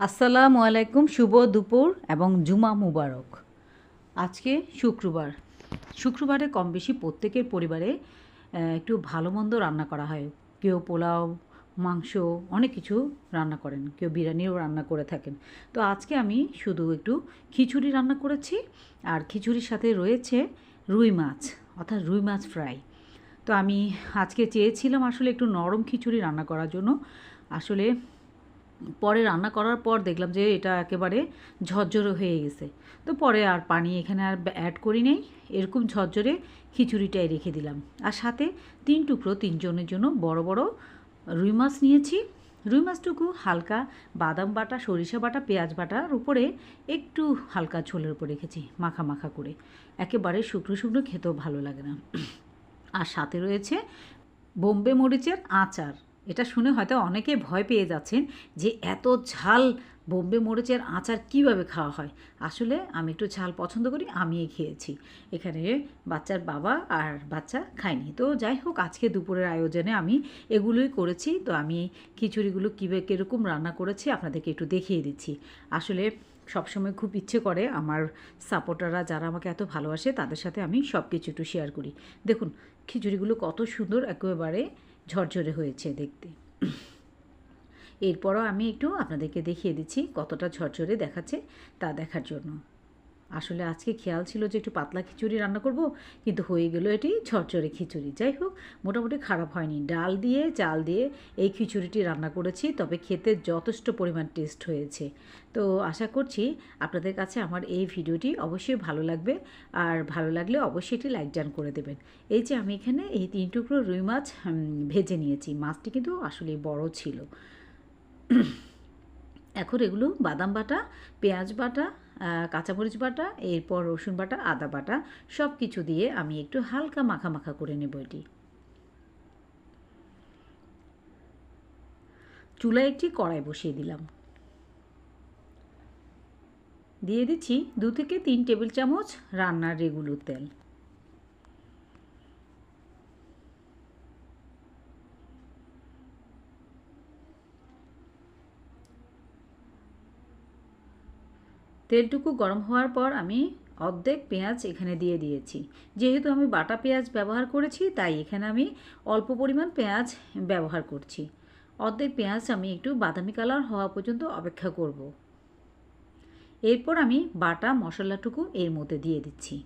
আসসালামু আলাইকুম, শুভ দুপুর এবং জুমা মুবারক। আজকে শুক্রবার। শুক্রবারে কম বেশি প্রত্যেকের পরিবারে একটু ভালো মন্দ রান্না করা হয়। কেউ পোলাও, মাংস, অনেক কিছু রান্না করেন। কেউ বিরিয়ানিও রান্না করে থাকেন। তো আজকে আমি শুধু একটু খিচুড়ি রান্না করেছি আর খিচুড়ির সাথে রয়েছে রুই মাছ, অর্থাৎ রুই মাছ ফ্রাই। তো আমি আজকে চেয়েছিলাম আসলে একটু নরম খিচুড়ি রান্না করার জন্য। আসলে পরে রান্না করার পর দেখলাম যে এটা একেবারে ঝরঝরে হয়ে গেছে। তো পরে আর পানি এখানে আর অ্যাড করি নেই, এরকম ঝরঝরে খিচুড়িটাই রেখে দিলাম। আর সাথে তিন টুকরো তিনজনের জন্য বড় বড় রুই মাছ নিয়েছি। রুই মাছটুকু হালকা বাদাম বাটা, সরিষা বাটা, পেঁয়াজ বাটার উপরে একটু হালকা ঝোলের উপর রেখেছি, মাখা মাখা করে। একেবারে শুকনো শুকনো খেতেও ভালো লাগে না। আর সাথে রয়েছে বোম্বে মরিচের আচার। এটা শুনে হয়তো অনেকে ভয় পেয়ে যাচ্ছেন যে এত ঝাল বোম্বে মরিচের আচার কীভাবে খাওয়া হয়। আসলে আমি একটু ঝাল পছন্দ করি, আমিই খেয়েছি। এখানে বাচ্চার বাবা আর বাচ্চা খায়নি। তো যাই হোক, আজকে দুপুরের আয়োজনে আমি এগুলোই করেছি। তো আমি খিচুড়িগুলো কীভাবে কীরকম রান্না করেছি আপনাদেরকে একটু দেখিয়ে দিচ্ছি। আসলে সবসময় খুব ইচ্ছে করে আমার সাপোর্টাররা যারা আমাকে এত ভালোবাসে তাদের সাথে আমি সব কিছু একটু শেয়ার করি। দেখুন, খিচুড়িগুলো কত সুন্দর একেবারে ঝরঝরে হয়েছে দেখতে। এরপরও আমি একটু আপনাদেরকে দেখিয়ে দিচ্ছি কতটা ঝরঝরে দেখাচ্ছে তা দেখার জন্য। আসলে আজকে খেয়াল ছিল যে একটু পাতলা খিচুড়ি রান্না করব, কিন্তু হয়ে গেল এটি ঝরঝরে খিচুড়ি। যাই হোক, মোটামুটি খারাপ হয়নি। ডাল দিয়ে, চাল দিয়ে এই খিচুড়িটি রান্না করেছি, তবে খেতে যথেষ্ট পরিমাণ টেস্ট হয়েছে। তো আশা করছি আপনাদের কাছে আমার এই ভিডিওটি অবশ্যই ভালো লাগবে, আর ভালো লাগলে অবশ্যই এটি লাইক ডান করে দেবেন। এই যে আমি এখানে এই তিন টুকরো রুই মাছ ভেজে নিয়েছি। মাছটি কিন্তু আসলে বড় ছিল। এখন এগুলো বাদাম বাটা, পেঁয়াজ বাটা কাঁচামরিচ বাটা, এরপর রসুন বাটা, আদা বাটা সব কিছু দিয়ে আমি একটু হালকা মাখা মাখা করে নেব এটি। চুলায় একটি কড়াই বসিয়ে দিলাম। দিয়ে দিচ্ছি দু থেকে তিন টেবিল চামচ রান্নার রেগুলার তেল। তেলটুকু গরম হওয়ার পর আমি অর্ধেক পেঁয়াজ এখানে দিয়ে দিয়েছি। যেহেতু আমি বাটা পেঁয়াজ ব্যবহার করেছি, তাই এখানে আমি অল্প পরিমাণ পেঁয়াজ ব্যবহার করছি। অর্ধেক পেঁয়াজ আমি একটু বাদামি কালার হওয়া পর্যন্ত অপেক্ষা করব। এরপর আমি বাটা মশলাটুকু এর মধ্যে দিয়ে দিচ্ছি।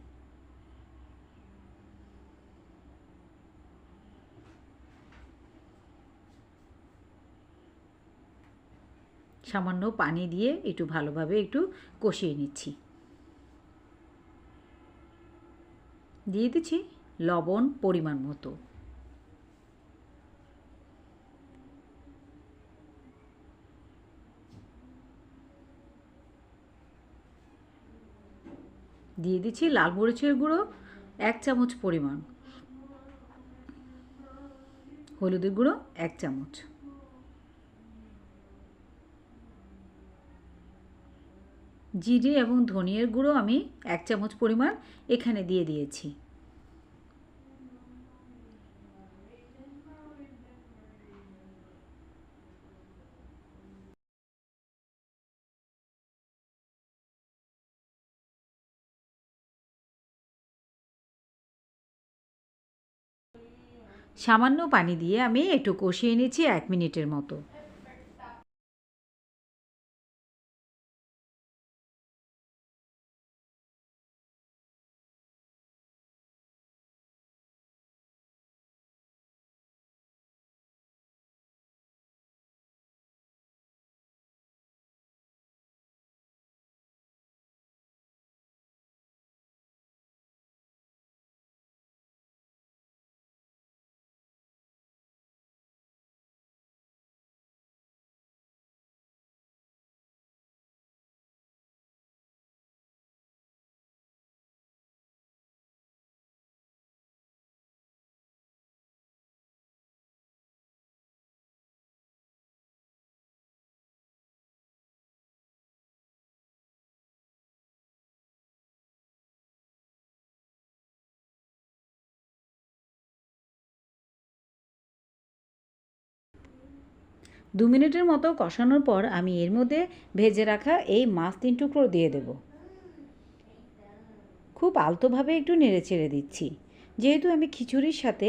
সামান্য পানি দিয়ে একটু ভালোভাবে একটু কষিয়ে নিচ্ছি। দিয়ে দিচ্ছি লবণ পরিমাণ মতো। দিয়ে দিচ্ছি লাল মরিচের গুঁড়ো এক চামচ পরিমাণ। হলুদের গুঁড়ো এক চামচ। জিরে এবং ধনিয়ার গুঁড়ো আমি এক চামচ পরিমাণ এখানে দিয়ে দিয়েছি। সামান্য পানি দিয়ে আমি একটু কষিয়ে নিচ্ছি এক মিনিটের মতো। দু মিনিটের মতো কষানোর পর আমি এর মধ্যে ভেজে রাখা এই মাছ তিন টুকরো দিয়ে দেব। খুব আলতোভাবে একটু নেড়ে ছেড়ে দিচ্ছি। যেহেতু আমি খিচুড়ির সাথে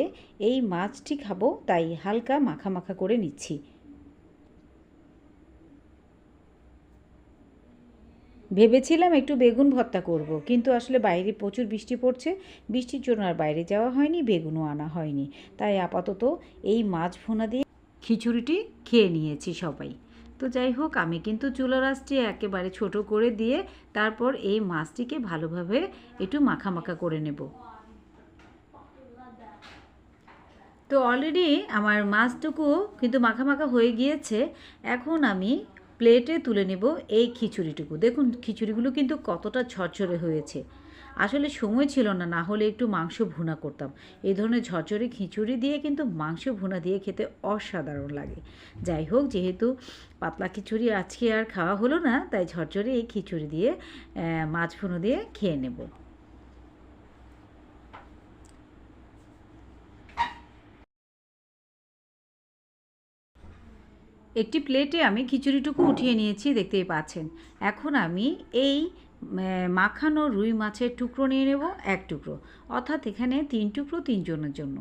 এই মাছটি খাব, তাই হালকা মাখা মাখা করে নিচ্ছি। ভেবেছিলাম একটু বেগুন ভর্তা করব, কিন্তু আসলে বাইরে প্রচুর বৃষ্টি পড়ছে। বৃষ্টির জন্য আর বাইরে যাওয়া হয়নি, বেগুনও আনা হয়নি। তাই আপাতত এই মাছ ভুনা দিয়ে খিচুড়িটি খেয়ে নিয়েছি সবাই। তো যাই হোক, আমি কিন্তু চুলা রাসটি একেবারে ছোট করে দিয়ে তারপর এই মাছটিকে ভালোভাবে একটু মাখা মাখা করে নেব। তো অলরেডি আমার মাছটুকু কিন্তু মাখা মাখা হয়ে গিয়েছে। এখন আমি প্লেটে তুলে নেব এই খিচুড়িটুকু। দেখুন, খিচুড়িগুলো কিন্তু কতটা ঝরঝরে হয়েছে। আসলে সময় ছিল না না হলে একটু মাংস ভুনা করতাম। এই ধরনের ঝরঝরে খিচুড়ি দিয়ে কিন্তু মাংস ভুনা দিয়ে খেতে অসাধারণ লাগে। যাই হোক, যেহেতু পাতলা খিচুড়ি আজকে আর খাওয়া হলো না, তাই ঝরঝরে এই খিচুড়ি দিয়ে মাছ ভুনো দিয়ে খেয়ে নেব। একটি প্লেটে আমি খিচুড়িটুকু উঠিয়ে নিয়েছি, দেখতেই পাচ্ছেন। এখন আমি এই মাখানো রুই মাছের টুকরো নিয়ে নেব, এক টুকরো। অর্থাৎ এখানে তিন টুকরো তিনজনের জন্য।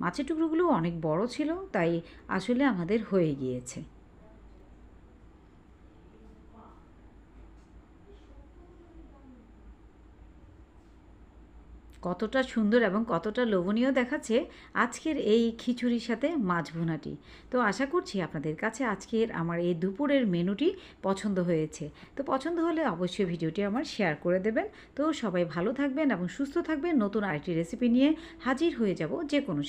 মাছের টুকরোগুলো অনেক বড় ছিল, তাই আসলে আমাদের হয়ে গিয়েছে। কতটা সুন্দর এবং কতটা লোভনীয় দেখাচ্ছে আজকের এই খিচুড়ির সাথে মাছ ভুনাটি। তো আশা করছি আপনাদের কাছে আজকের আমার এই দুপুরের মেনুটি পছন্দ হয়েছে। তো পছন্দ হলে অবশ্যই ভিডিওটি আমার শেয়ার করে দেবেন। তো সবাই ভালো থাকবেন এবং সুস্থ থাকবেন। নতুন আরেকটি রেসিপি নিয়ে হাজির হয়ে যাব যে কোনো